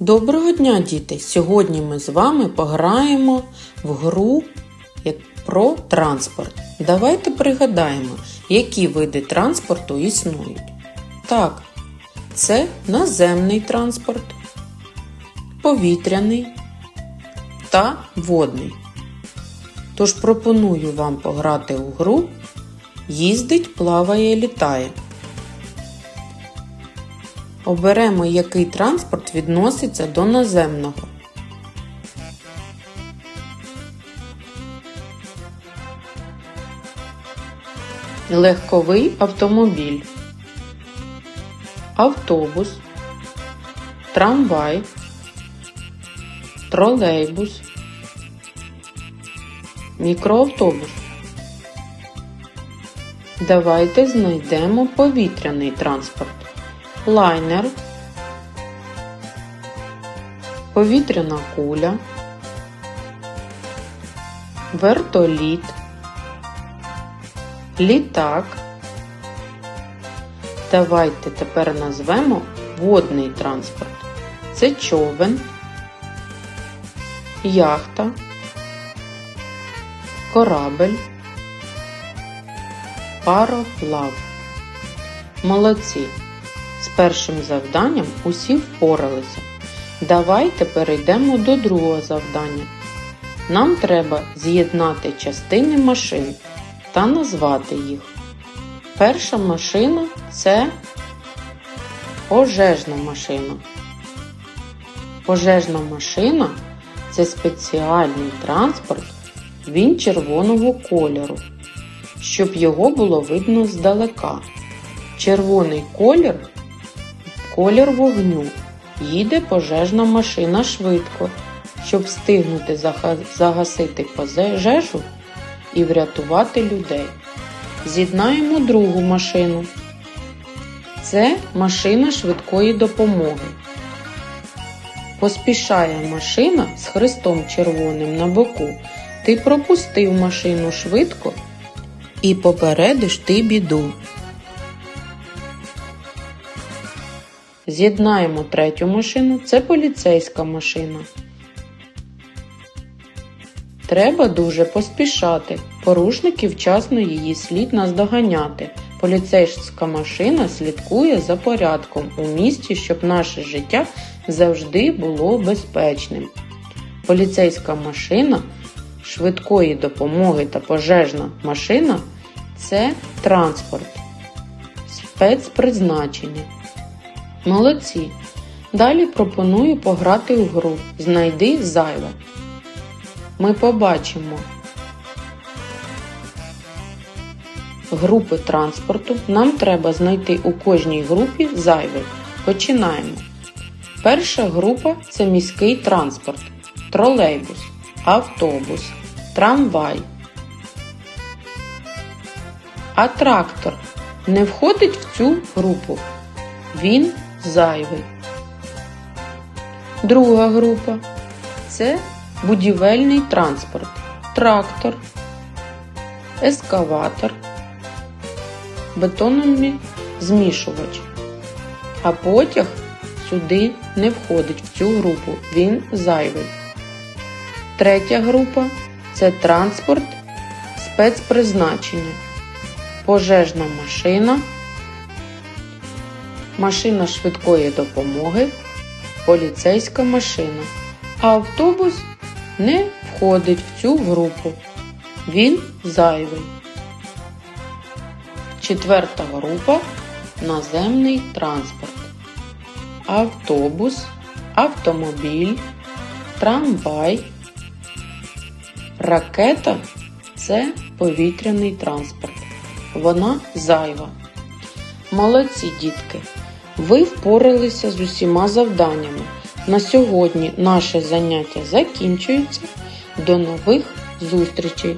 Доброго дня, діти! Сьогодні ми з вами пограємо в гру про транспорт. Давайте пригадаємо, які види транспорту існують. Так, це наземний транспорт, повітряний та водний. Тож пропоную вам пограти у гру Їздить, плаває, літає. Оберемо, який транспорт відноситься до наземного. Легковий автомобіль, автобус, трамвай, тролейбус, мікроавтобус. Давайте знайдемо повітряний транспорт лайнер, повітряна куля, вертоліт, літак. Давайте тепер назвемо водний транспорт. Це човен, яхта, корабель, пароплав. Молодці! Першим завданням усі впоралися. Давайте перейдемо до другого завдання. Нам треба з'єднати частини машин та назвати їх. Перша машина це пожежна машина. Пожежна машина це спеціальний транспорт, він червоного кольору, щоб його було видно здалека. Червоний колір колір вогню. Їде пожежна машина швидко, щоб встигнути загасити пожежу і врятувати людей. З'єднаємо другу машину. Це машина швидкої допомоги. Поспішає машина з хрестом червоним на боку. Ти пропустив машину швидко і попередиш ти біду. З'єднаємо третю машину, це поліцейська машина. Треба дуже поспішати. Порушники вчасно її слід наздоганяти. Поліцейська машина слідкує за порядком у місті, щоб наше життя завжди було безпечним. Поліцейська машина швидкої допомоги та пожежна машина це транспорт, спецпризначення. Молодці! Далі пропоную пограти у гру Знайди зайве. Ми побачимо групи транспорту. Нам треба знайти у кожній групі зайве. Починаємо. Перша група це міський транспорт, тролейбус, автобус, трамвай. А трактор не входить в цю групу. Він зайвий. Друга група це будівельний транспорт, трактор, ескаватор, бетонний змішувач. А потяг сюди не входить в цю групу, він зайвий. Третя група це транспорт спецпризначення, пожежна машина машина швидкої допомоги, поліцейська машина, а автобус не входить в цю групу. Він зайвий. Четверта група наземний транспорт. Автобус, автомобіль, трамвай. Ракета це повітряний транспорт. Вона зайва. Молодці дітки! Ви впоралися з усіма завданнями. На сьогодні наше заняття закінчується. До нових зустрічей!